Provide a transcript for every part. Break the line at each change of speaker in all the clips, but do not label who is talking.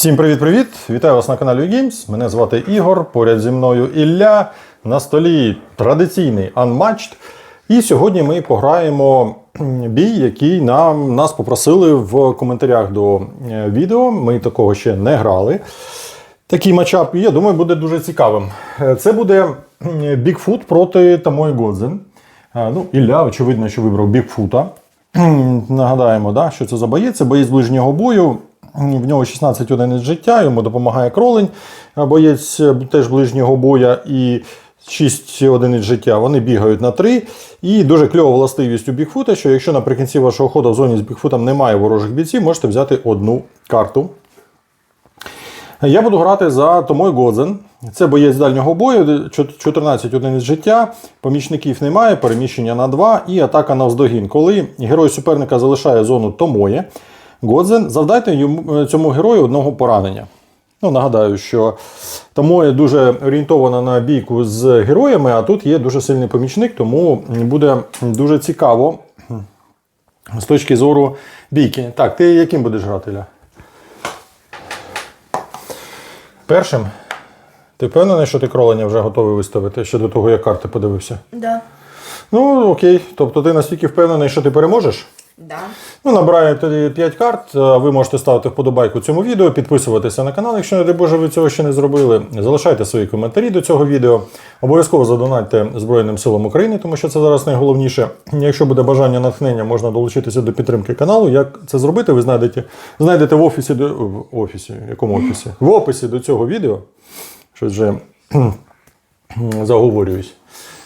Всім привіт-привіт! Вітаю вас на каналі Games. Мене звати Ігор. Поряд зі мною Ілля. На столі традиційний Unmatched. І сьогодні ми пограємо бій, який нам, нас попросили в коментарях до е, відео. Ми такого ще не грали. Такий матчап, я думаю, буде дуже цікавим. Е, Це буде Бігфут проти Тамої Годзен. Е, Ну, Ілля, очевидно, що вибрав Бігфута. Нагадаємо, да, що це за боєць. Це боєць ближнього бою. В нього 16 одиниць життя, йому допомагає кролень, боєць е, теж ближнього боя і 6 одиниць життя. Вони бігають на 3. І дуже кльова властивість у Бігфута, що якщо наприкінці вашого ходу в зоні з Бігфутом немає ворожих бійців, можете взяти одну карту. Я буду грати за Томой Годзен. Це боєць дальнього бою, 14 одиниць життя, помічників немає, переміщення на 2 і атака навздогін. Коли герой суперника залишає зону Томоє, Годзен, завдайте йому, е, цьому герою одного поранення. Ну, нагадаю, що Томоє дуже орієнтована на бійку з героями, а тут є дуже сильний помічник, тому буде дуже цікаво з точки зору бійки. Так, ти яким будеш грати, Ля? Першим. Ти впевнений, що ти кролення вже готовий виставити ще до того, як карти подивився?
Да.
Ну, окей. Тобто ти настільки впевнений, що ти переможеш?
Да.
Ну, набираю тоді 5 карт. Ви можете ставити вподобайку цьому відео, підписуватися на канал, якщо, не дай Боже, ви цього ще не зробили. Залишайте свої коментарі до цього відео. Обов'язково задонатьте Збройним силам України, тому що це зараз найголовніше. Якщо буде бажання натхнення, можна долучитися до підтримки каналу. Як це зробити, ви знайдете, знайдете в офісі до в офісі. Якому офісі? В описі до цього відео. Щось вже заговорююсь.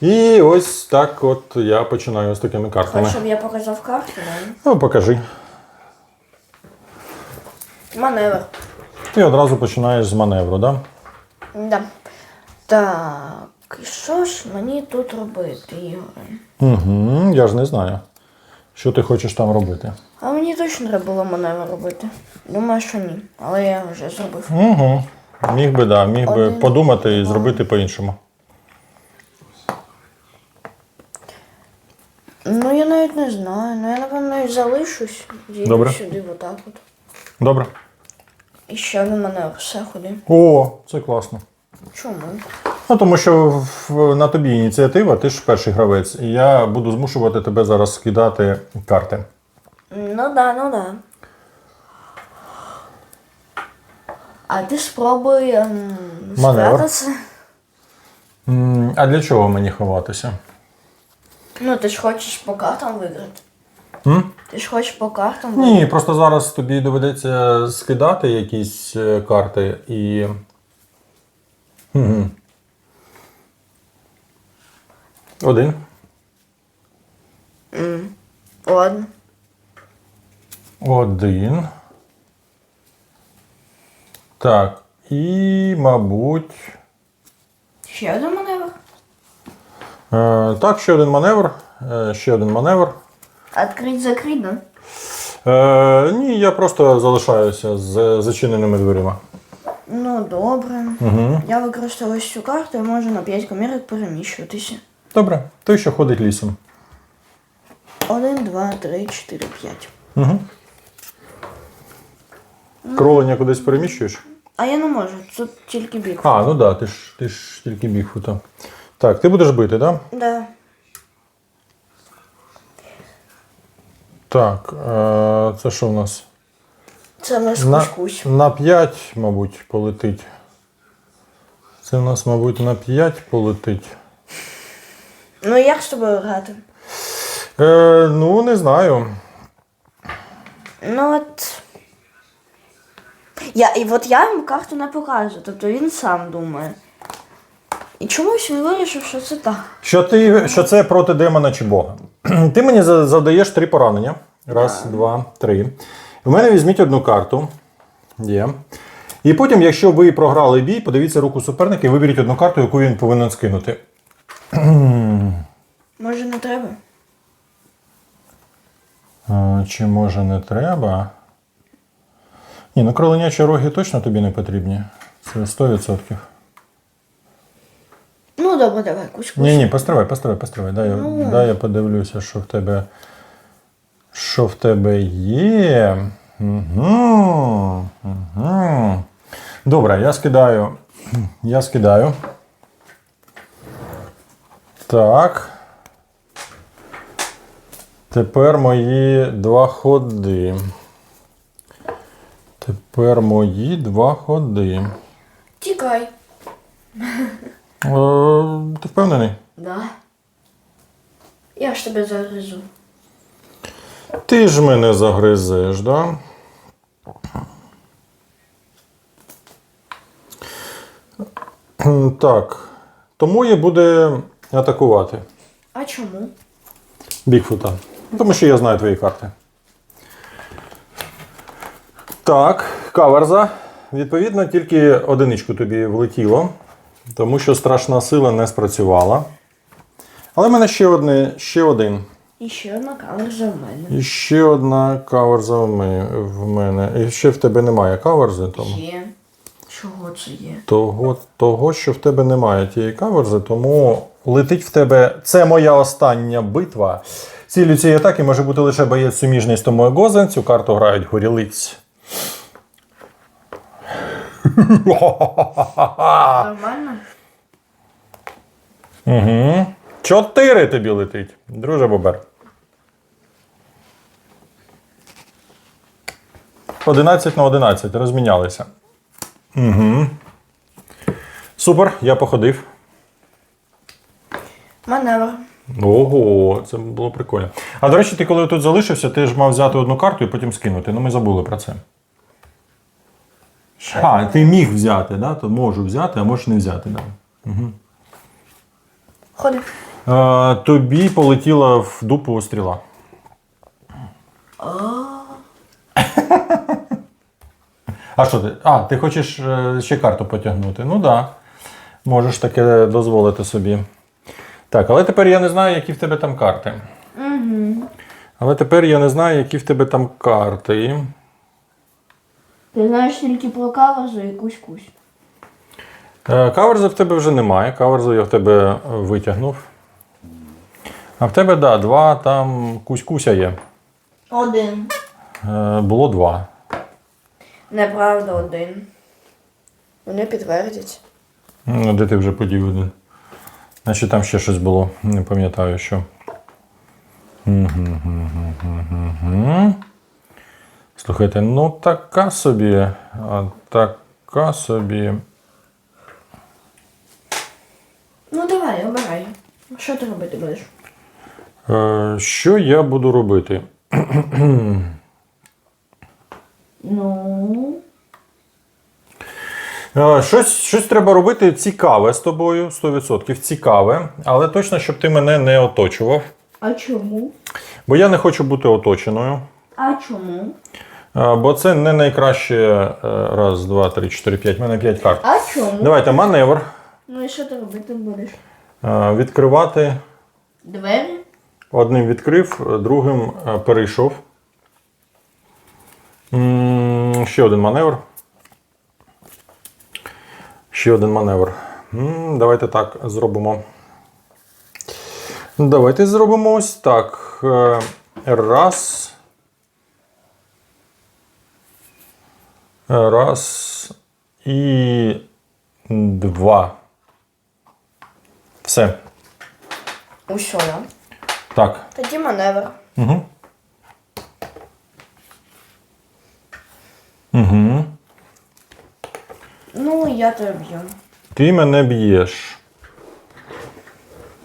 І ось так от я починаю з такими картами.
Хочеш, щоб я показав карту, да?
Ну, покажи.
Маневр.
Ти одразу починаєш з маневру, так? Да?
Да. Так, і що ж мені тут робити, Ігоре?
Угу, я ж не знаю, що ти хочеш там робити.
А мені точно треба було маневр робити. Думаю, що ні. Але я вже зробив.
Угу. Міг би, да, міг би
Один,
подумати і зробити по-іншому.
Ну я навіть не знаю. Ну я напевно і залишусь. Зійду
Добре.
сюди отак от.
Добре.
І ще один маневр. Все ходи.
О, це класно.
Чому?
Ну, тому що в, на тобі ініціатива, ти ж перший гравець, і я буду змушувати тебе зараз скидати карти.
Ну да, ну да. А ти спробуй ем,
Маневр.
спрятатися.
М, А для чого мені ховатися?
Ну, ти ж хочеш по картам виграти.
М?
Ти ж хочеш по картам виграти.
Ні, просто зараз тобі доведеться скидати якісь е, карти і. Мгм. Один.
Ладно.
Один. Так. І, мабуть.
Ще один маневр.
Е, так, ще один маневр. Е, ще один маневр.
Открить закрить, да?
Е, ні, я просто залишаюся з зачиненими дверима.
Ну, добре.
Угу.
Я використовую цю карту і можу на 5 комірок переміщуватися.
Добре. Той, що ходить лісом.
Один, два, три, чотири, п'ять.
Угу. Кролення кудись переміщуєш?
А я не можу, тут тільки бік.
А, ну да, ти ж, ти ж тільки Бігфута. Так, ти будеш бити, так? Да?
Да.
Так, е, це що в нас?
Це наш
На,
кускусь.
на 5, мабуть, полетить. Це в нас, мабуть, на 5 полетить.
Ну як з тобою грати?
Е, ну, не знаю.
Ну от. Я, і от я йому карту не покажу, тобто він сам думає. І чомусь він вирішив, що це так.
Що, ти, що це проти демона чи бога? Ти мені за- завдаєш три поранення. Раз, два, три. У мене візьміть одну карту. Є. І потім, якщо ви програли бій, подивіться руку суперника і виберіть одну карту, яку він повинен скинути.
Може не треба?
А, Чи може не треба? Ні, ну кроленячі роги точно тобі не потрібні. Це 100%.
Ну добре, давай, кускус.
Ні, ні, постривай, постривай, постривай. Дай, я-
Ну.
дай я подивлюся, що в тебе. Що в тебе є. Угу. Угу. Добре, я скидаю. Я скидаю. Так. Тепер мої два ходи. Тепер мої два ходи.
Тікай.
Е, ти впевнений?
Да. Я ж тебе загризу.
Ти ж мене загризеш, да? Так. Тому я буде атакувати
А чому?
Бігфута. Тому що я знаю твої карти. Так, каверза. Відповідно, тільки одиничку тобі влетіло, тому що страшна сила не спрацювала. Але в мене ще, одне, ще один.
І ще одна каверза в мене.
І ще одна каверза в мене. І ще в тебе немає каверзи, тому.
Є. Чого це є?
Того, того, що в тебе немає тієї каверзи, тому летить в тебе. Це моя остання битва. Ціллю цієї атаки може бути лише боєць суміжний з Томою Гозен. Цю карту грають горілиць.
Нормально?
Угу. Чотири тобі летить, друже Бобер. 11 на 11 розмінялися. Угу. Супер, я походив.
Маневр.
Ого, це було прикольно. А до речі, ти коли тут залишився, ти ж мав взяти одну карту і потім скинути. Ну, ми забули про це. А, ти міг взяти, да? то можу взяти, а можеш не взяти. Да.
Ходи.
Е, тобі полетіла в дупу стріла. А що ти? А, ти хочеш е, ще карту потягнути? Ну так. Да. Можеш таке дозволити собі. Так, але тепер я не знаю, які в тебе там карти.
Угу.
Але тепер я не знаю, які в тебе там карти.
Ти знаєш тільки про каверзу і кусь-кусь.
Е, Каверзи в тебе вже немає. Каверзу я в тебе е, витягнув. А в тебе, так, да, два там кусь-куся є.
Один.
Е, Було два.
Неправда, один. Вони підтвердять.
Ну, де ти вже подів один? Значить, там ще щось було. Не пам'ятаю, що. Мгм-гм-гм-гм-гм-гм. Слухайте, ну така собі. а, Така собі.
Ну давай, обирай. Що ти робити будеш?
Е, що я буду робити?
Ну.
Е, щось, щось треба робити цікаве з тобою, 100%. Цікаве, але точно, щоб ти мене не оточував.
А чому?
Бо я не хочу бути оточеною.
А чому?
Бо це не найкраще. е, Раз, два, три, чотири, п'ять. У мене п'ять карт.
А чому?
Давайте маневр.
Ну і що ти робити будеш?
Відкривати.
Двері?
Одним відкрив, другим е, перейшов. Ще один маневр. Ще один маневр. Давайте так зробимо. Давайте зробимо ось так. Е, Раз. Раз. І два. Все.
Усьо, да?
Так.
Тоді маневр.
Угу. Угу.
Ну, я тебе б'ю.
Ти мене б'єш.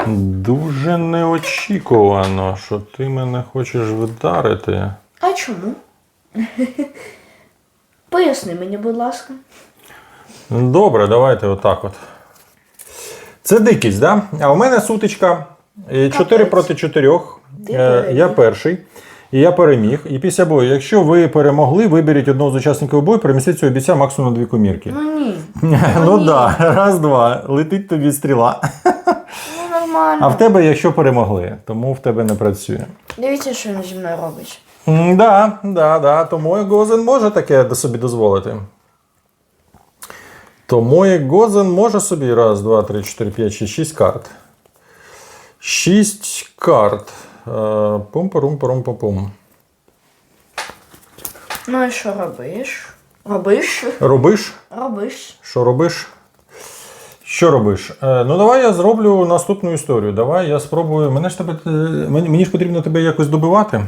Дуже неочікувано, що ти мене хочеш вдарити.
А чому? Поясни мені, будь ласка.
Добре, давайте отак от. Це дикість, да? А у мене сутичка 4 проти 4. Я перший. І я переміг. І після бою, якщо ви перемогли, виберіть одного з учасників бою, перемістіть цього бійця максимум на дві комірки.
Ну ні.
Ну так, да. раз, два. Летить тобі стріла.
Ну нормально.
А в тебе, якщо перемогли, тому в тебе не працює.
Дивіться, що він зі мною робить.
Да, да, да. Тому і Гозен може таке собі дозволити. Тому і Гозен може собі раз, два, три, чотири, п'ять, шість, шість карт. Шість карт. Е, Пум-парум-парум-пум.
Ну і що робиш? Робиш?
Робиш?
Робиш.
Що робиш? Що робиш? Е, ну давай я зроблю наступну історію. Давай я спробую. Мене ж тебе, е, мені ж потрібно тебе якось добивати.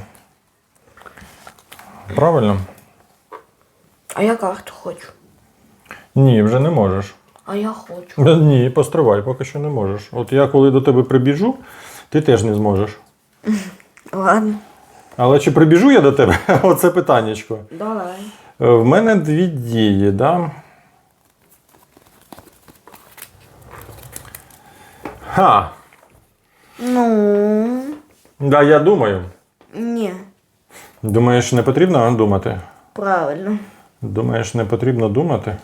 Правильно?
А я карту хочу.
Ні, вже не можеш.
А я хочу.
Ні, постривай, поки що не можеш. От я коли до тебе прибіжу, ти теж не зможеш.
Ладно.
Але чи прибіжу я до тебе? Оце питаннячко.
Давай.
Е, В мене дві дії, да? Ха.
Ну.
Да, я думаю.
Ні.
Думаєш, не потрібно думати?
Правильно.
Думаєш, не потрібно думати?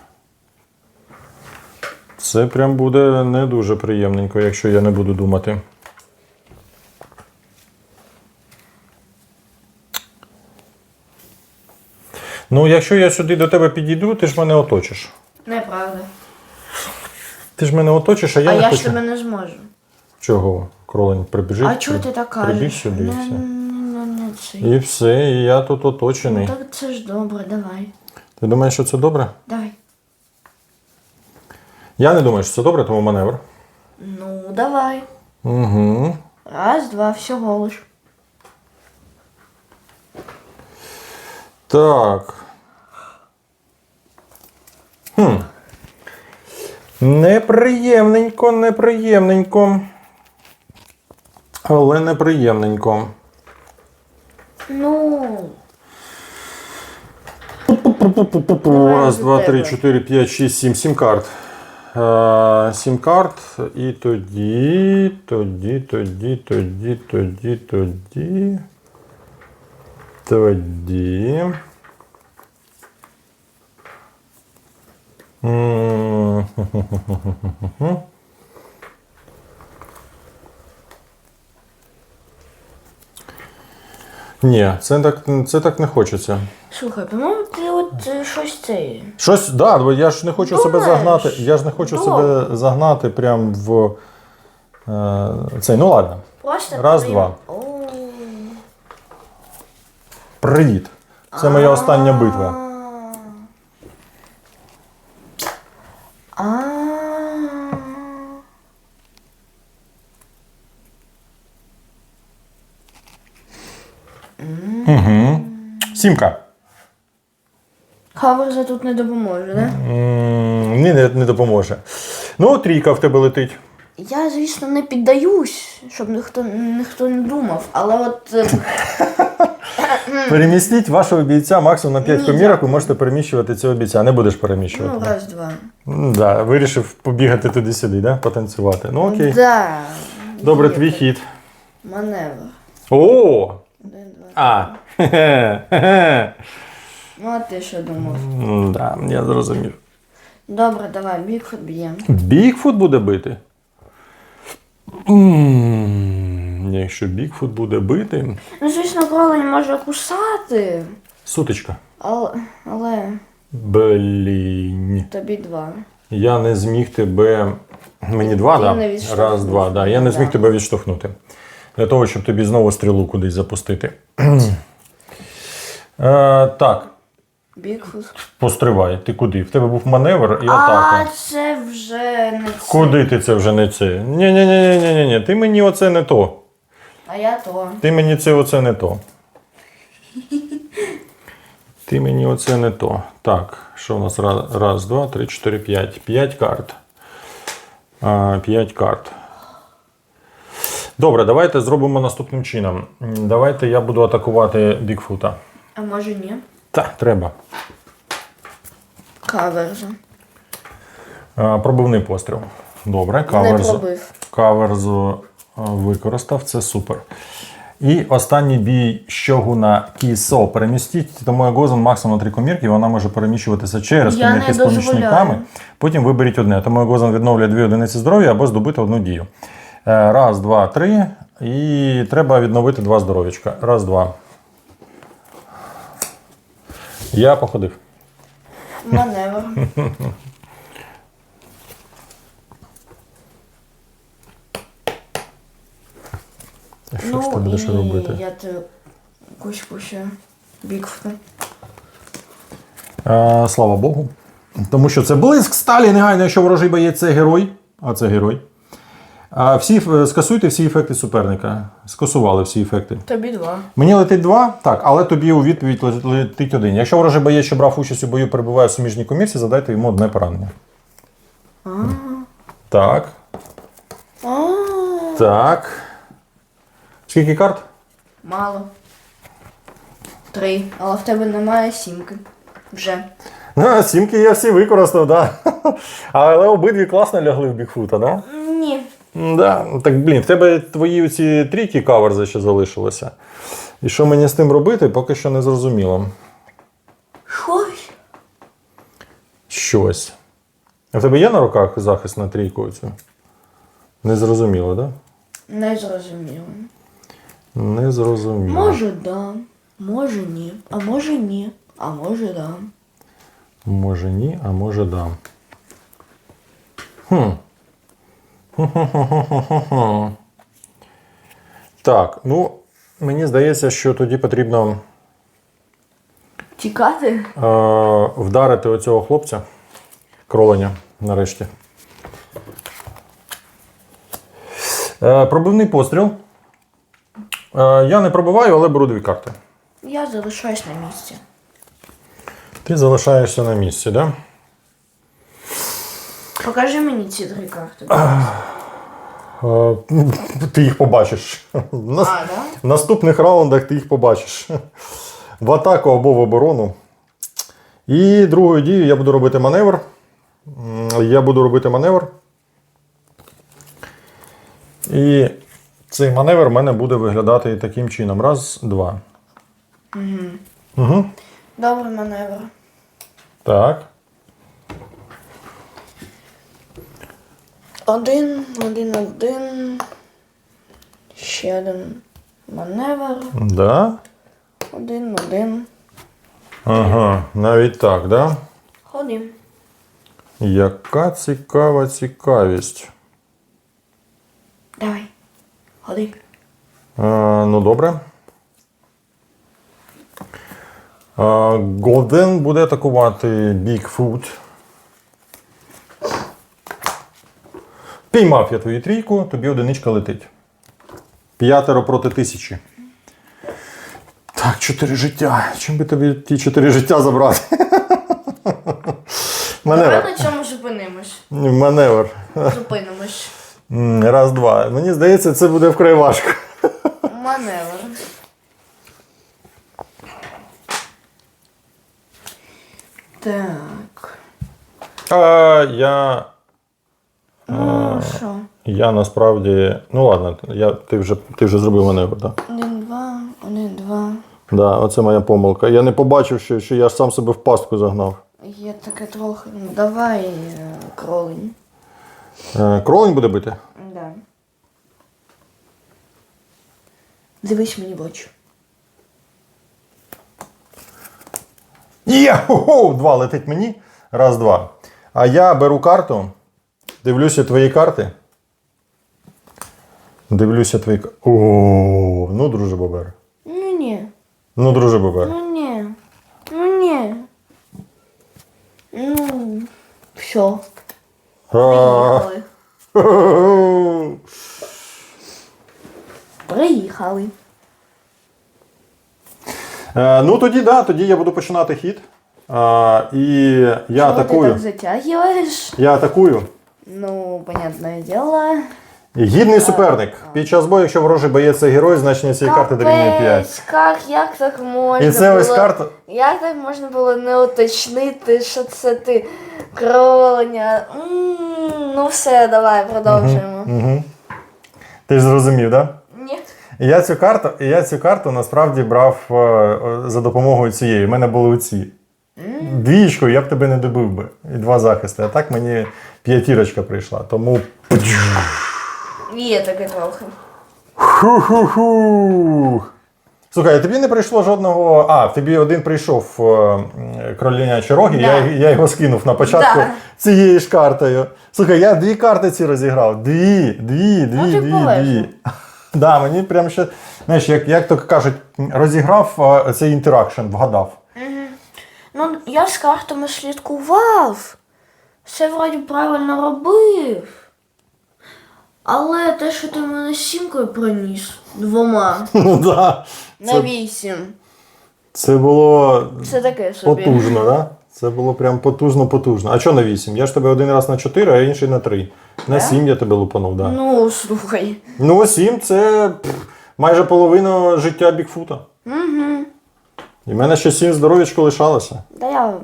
Це прям буде не дуже приємненько, якщо я не буду думати. Ну, якщо я сюди до тебе підійду, ти ж мене оточиш.
Неправда.
Ти ж мене оточиш, а я
а
не
я
хочу.
ж тебе не зможу.
Чого? Кролень прибіжить.
а чого ти так кажеш?
Прибіг сюди і
не,
все. І все, і я тут оточений.
Так це ж добре, давай.
Ти думаєш, що це добре?
Давай.
Я не думаю, що це добре, тому маневр.
Ну, давай.
Угу.
Раз, два, всього лиш.
Так. Хм. Неприємненько, неприємненько. Але неприємненько.
Ну.
Раз, два, три, чотири, п'ять, шість, сім. Сім карт. Сім карт. І тоді, тоді, тоді, тоді, тоді, тоді. Тоді. М, Ні, це так, це так не хочеться.
Слухай, по-моєму, ти от е, щось це.
Щось, да, бо я ж не хочу себе загнати. Я ж не хочу
Добре.
себе загнати прям в е, цей. Ну ладно.
Просто
Раз, два.
О.
Привіт. Це моя остання битва. Угу. Сімка.
Хаверза тут не допоможе, да?
Ні, не, не допоможе. Ну, трійка в тебе летить.
Я, звісно, не піддаюсь, щоб ніхто, ніхто не думав, але от. е,
Перемістіть вашого бійця максимум на 5
Ні,
комірок, ви можете переміщувати цього бійця. Не будеш переміщувати.
Ну, раз, два.
М, Да, вирішив побігати туди-сюди, да? потанцювати. Ну окей.
Да.
Добре, твій хід.
Маневр.
О!
Один, два.
А.
Ну, а ти що думав?
Да, я зрозумів.
Добре, давай, Бігфут б'ємо.
Бігфут буде бити? М, Якщо Бігфут буде бити.
Ну, звісно, кролень може кусати,
Сутичка.
але, але
Блін.
тобі два.
Я не зміг тебе. Мені два,
Ти
да?
відштовхнув.
Раз, два, да. Я не зміг
Да.
тебе відштовхнути. Для того, щоб тобі знову стрілу кудись запустити. Е, так,
Бігфут.
постривай. Ти куди? В тебе був маневр і
А
атака.
це вже не це.
Куди ти це вже не це? ні ні ні ні ні ні Ти мені оце не то.
А я то.
Ти мені це оце не то. Ти мені оце не то. Так, що у нас раз, раз два, три, чотири, п'ять. П'ять карт. А, п'ять карт. Добре, давайте зробимо наступним чином. Давайте я буду атакувати Бігфута.
А може ні?
Так, треба.
Каверза.
А, пробивний постріл. Добре,
пробив.
Каверзу а, використав, це супер. І останній бій щогуна Кісо. Перемістіть тому Гозен максимум на три комірки, вона може переміщуватися через
Я
комірки
не
з помічниками.
дозволяю.
Потім виберіть одне. Тому Гозен відновлює дві одиниці здоров'я або здобути одну дію. Е, Раз, два, три. І треба відновити два здоров'ячка. Раз, два. Я походив.
Маневр.
Що ж ти будеш
і
робити?
Я ти кучку ще Бігфута.
Е, слава Богу. Тому що це блиск сталі, негайно, якщо ворожий боєць це герой, а це герой. А всі е, скасуйте всі ефекти суперника. Скасували всі ефекти.
Тобі два.
Мені летить два, так, але тобі у відповідь летить один. Якщо ворожий боєць, що брав участь у бою, перебуває в суміжній комірці, задайте йому одне поранення. Так.
А,
Так. Скільки карт?
Мало. Три. Але в тебе немає сімки. Вже.
А, сімки я всі використав, так. Да. Але обидві класно лягли в Бігфута, так? Да? Да, так блін, в тебе твої ці трійки каверзи ще залишилися. І що мені з тим робити, поки що не зрозуміло.
Щось.
Щось. А в тебе є на руках захист на трійку цю? Не зрозуміло, так?
Не зрозуміло.
Не зрозуміло.
Може да, може ні. А може ні. А може да.
Може ні, а може да. Хм. Так, ну, мені здається, що тоді потрібно
Тікати?
е, вдарити оцього хлопця кроленя нарешті. Е, пробивний постріл. Е, я не пробиваю, але беру дві карти.
Я залишаюсь на місці.
Ти залишаєшся на місці, так? Да?
Покажи мені ці три карти.
Ти їх побачиш. Нас-
А, да?
В наступних раундах ти їх побачиш. В атаку або в оборону. І другою дією я буду робити маневр. Я буду робити маневр. І цей маневр в мене буде виглядати таким чином. Раз, два. Угу.
Добрий маневр.
Так.
Один, один, один. Ще один маневр.
Да.
Один, один.
Ага, навіть так, да?
Ходім.
Яка цікава цікавість.
Давай. Ходи.
А, ну добре. А, Голден буде атакувати Бігфут. Піймав я твою трійку, тобі одиничка летить. П'ятеро проти тисячі. Так, чотири життя. Чим би тобі ті чотири життя забрати?
Давай на цьому зупинимось.
Маневр.
Зупинимось.
Раз, два. Мені здається, це буде вкрай важко.
Маневр. Так.
А, я
Що?
Я насправді. Ну ладно, я, ти, вже, ти вже зробив маневр, так.
Один, два, один, два.
Да, оце моя помилка. Я не побачив, що, що я ж сам себе в пастку загнав.
Є таке трохи. Ну, давай е, кролень.
Е, кролень буде бити?
Да. Дивись мені в очі.
Є! Хо-хо! Два летить мені. Раз, два. А я беру карту, дивлюся твої карти. Дивлюся твої карти. О, ну, друже Бобер.
Ну ні.
Ну, друже Бобер.
Ну ні. Ну ні. Ну. Все. Приїхали. Приїхали.
Е, Ну тоді да, тоді я буду починати хід. А, і я
Чого ти так затягуєш?
Я атакую.
Ну, понятне діло.
Гідний суперник. Під час бою, якщо ворожий боєць це герой, значення цієї карти дорівнює 5.
Капець, Як, як так можна
І це
було...
ось карта.
Як так можна було не уточнити, що це ти кроленя? М, Ну все, давай, продовжуємо.
Угу. Ти ж зрозумів, так? Да?
Ні.
Я цю карту, я цю карту насправді брав е, за допомогою цієї. У мене були оці. Двічкою я б тебе не добив би. І два захисти. А так мені п'ятірочка прийшла. Тому.
Є таке трохи.
Ху-ху-ху. Слухай, а тобі не прийшло жодного. А, тобі один прийшов е, кролінячі роги,
Да.
я, я його скинув на початку
Да.
цією ж картою. Слухай, я дві карти ці розіграв. Дві, дві, дві,
Ну,
дві, дві. Да, мені прям ще, знаєш, як, як то кажуть, розіграв е, цей інтеракшн, вгадав.
Ну, я з картами слідкував. Все вроді правильно робив. Але те, що ти мене сімкою приніс двома
Ну да.
на
Це,
вісім.
це було
Це таке собі.
потужно, да? Це було прям потужно, потужно. А що на 8? Я ж тебе один раз на 4, а інший на 3. На? 7 я тебе лупанув, да.
Ну, слухай.
Ну, 7 це пф, майже половина життя Бікфута.
Угу.
І в мене ще 7 здоров'ячко лишалося.
Да я м,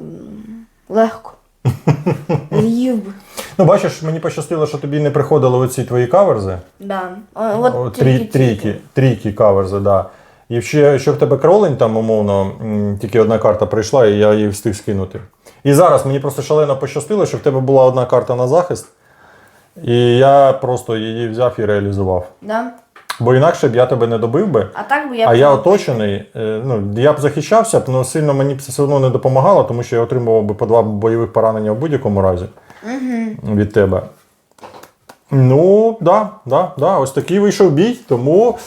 легко. З'їв би.
Ну, бачиш, мені пощастило, що тобі не приходили оці твої каверзи.
Да. О, От
О, трі,
тільки.
трійки, трійки каверзи, да. І ще, що в тебе кролень там, умовно, м, тільки одна карта прийшла, і я її встиг скинути. І зараз мені просто шалено пощастило, що в тебе була одна карта на захист, і я просто її взяв і реалізував.
Да.
Бо інакше б я тебе не добив би.
А так би я
А
б-
я оточений, е, ну, я б захищався б, але сильно мені б це все одно не допомагало, тому що я отримував би по два бойових поранення в будь-якому разі від тебе. Ну, да, да, да, ось такий вийшов бій. Тому,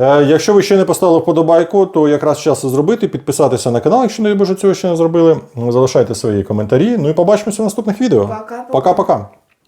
е, якщо ви ще не поставили вподобайку, то якраз час це зробити, підписатися на канал, якщо не боже цього ще не зробили. Залишайте свої коментарі. Ну і побачимося в наступних відео. Пока-пока.